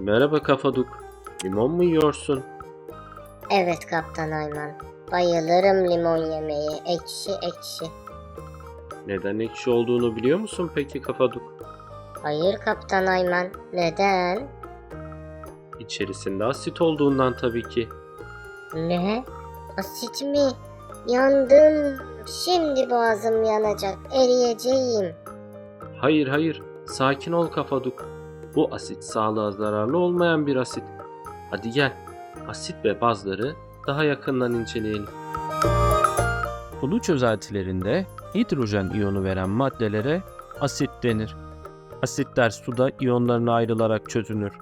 Merhaba Kafaduk. Limon mu yiyorsun? Evet Kaptan Ayman. Bayılırım limon yemeği. Ekşi ekşi. Neden ekşi olduğunu biliyor musun peki Kafaduk? Hayır Kaptan Ayman. Neden? İçerisinde asit olduğundan tabii ki. Ne? Asit mi? Yandım. Şimdi boğazım yanacak. Eriyeceğim. Hayır hayır, sakin ol Kafaduk. Bu asit sağlığa zararlı olmayan bir asit. Hadi gel, asit ve bazları daha yakından inceleyelim. Sulu çözeltilerinde hidrojen iyonu veren maddelere asit denir. Asitler suda iyonlarına ayrılarak çözünür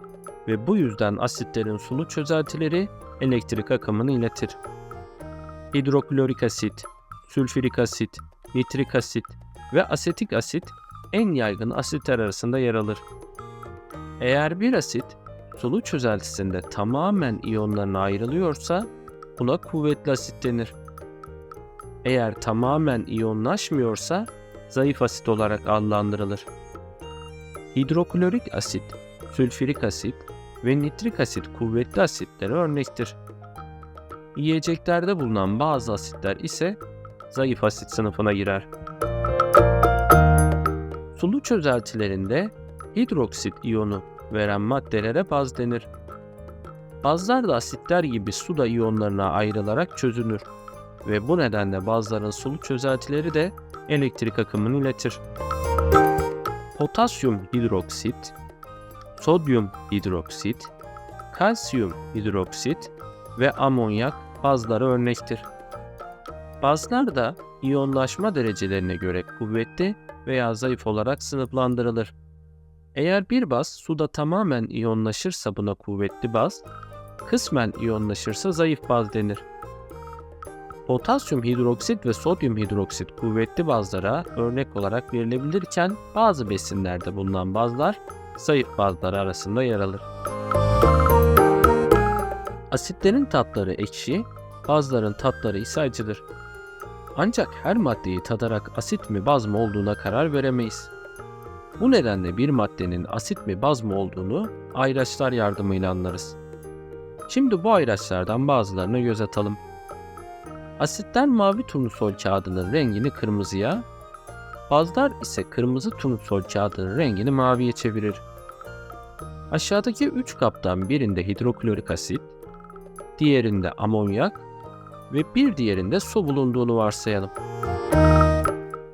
ve bu yüzden asitlerin sulu çözeltileri elektrik akımını iletir. Hidroklorik asit, sülfürik asit, nitrik asit ve asetik asit en yaygın asitler arasında yer alır. Eğer bir asit sulu çözeltisinde tamamen iyonlarına ayrılıyorsa buna kuvvetli asit denir. Eğer tamamen iyonlaşmıyorsa zayıf asit olarak adlandırılır. Hidroklorik asit, sülfürik asit ve nitrik asit kuvvetli asitlere örnektir. Yiyeceklerde bulunan bazı asitler ise zayıf asit sınıfına girer. Sulu çözeltilerinde hidroksit iyonu veren maddelere baz denir. Bazlar da asitler gibi suda iyonlarına ayrılarak çözünür ve bu nedenle bazıların sulu çözeltileri de elektrik akımını iletir. Potasyum hidroksit, sodyum hidroksit, kalsiyum hidroksit ve amonyak bazlara örnektir. Bazlar da iyonlaşma derecelerine göre kuvvetli veya zayıf olarak sınıflandırılır. Eğer bir baz suda tamamen iyonlaşırsa buna kuvvetli baz, kısmen iyonlaşırsa zayıf baz denir. Potasyum hidroksit ve sodyum hidroksit kuvvetli bazlara örnek olarak verilebilirken bazı besinlerde bulunan bazlar zayıf bazlar arasında yer alır. Asitlerin tatları ekşi, bazların tatları ise acıdır. Ancak her maddeyi tadarak asit mi baz mı olduğuna karar veremeyiz. Bu nedenle bir maddenin asit mi baz mı olduğunu ayraçlar yardımıyla anlarız. Şimdi bu ayraçlardan bazılarına göz atalım. Asitler mavi turnusol kağıdının rengini kırmızıya, bazlar ise kırmızı turnusol kağıdının rengini maviye çevirir. Aşağıdaki 3 kaptan birinde hidroklorik asit, diğerinde amonyak ve bir diğerinde su bulunduğunu varsayalım.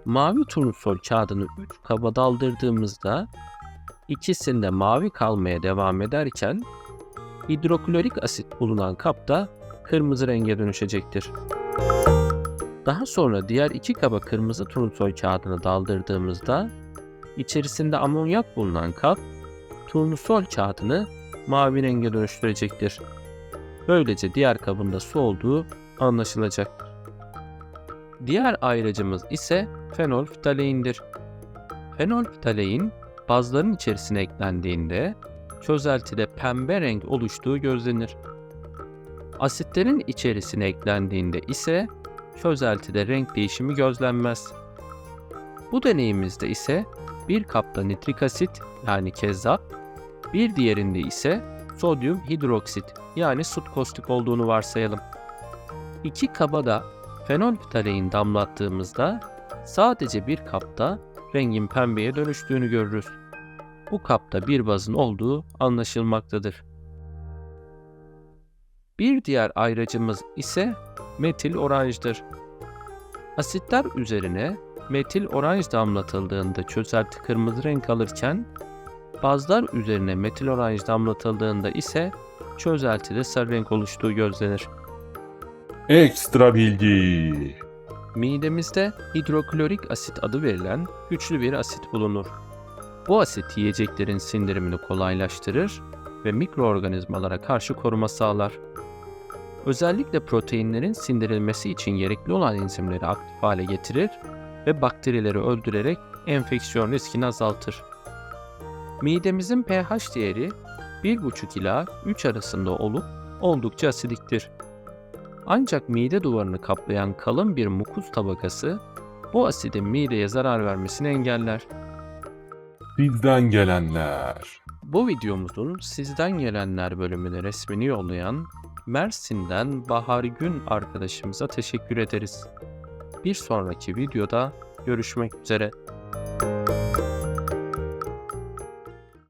Mavi turnusol kağıdını 3 kaba daldırdığımızda ikisinde mavi kalmaya devam ederken hidroklorik asit bulunan kap da kırmızı renge dönüşecektir. Daha sonra diğer iki kaba kırmızı turnusol kağıdını daldırdığımızda içerisinde amonyak bulunan kap turnusol kağıdını mavi renge dönüştürecektir. Böylece diğer kabında su olduğu anlaşılacaktır. Diğer ayrıcımız ise fenolftaleindir. Fenolftalein bazların içerisine eklendiğinde çözeltide pembe renk oluştuğu gözlenir. Asitlerin içerisine eklendiğinde ise çözeltide renk değişimi gözlenmez. Bu deneyimizde ise bir kapta nitrik asit yani kezzap, bir diğerinde ise sodyum hidroksit yani sut kostik olduğunu varsayalım. İki kaba da fenolftalein damlattığımızda sadece bir kapta rengin pembeye dönüştüğünü görürüz. Bu kapta bir bazın olduğu anlaşılmaktadır. Bir diğer ayracımız ise metil oranjdır. Asitler üzerine metil oranj damlatıldığında çözelti kırmızı renk alırken bazlar üzerine metil oranj damlatıldığında ise çözeltide sarı renk oluştuğu gözlenir. Ekstra bilgi. Midemizde hidroklorik asit adı verilen güçlü bir asit bulunur. Bu asit yiyeceklerin sindirimini kolaylaştırır ve mikroorganizmalara karşı koruma sağlar. Özellikle proteinlerin sindirilmesi için gerekli olan enzimleri aktif hale getirir ve bakterileri öldürerek enfeksiyon riskini azaltır. Midemizin pH değeri 1,5 ila 3 arasında olup oldukça asidiktir. Ancak mide duvarını kaplayan kalın bir mukus tabakası bu asidin mideye zarar vermesini engeller. Bizden gelenler. Bu videomuzun sizden gelenler bölümüne resmini yollayan Mersin'den Bahar Gün arkadaşımıza teşekkür ederiz. Bir sonraki videoda görüşmek üzere.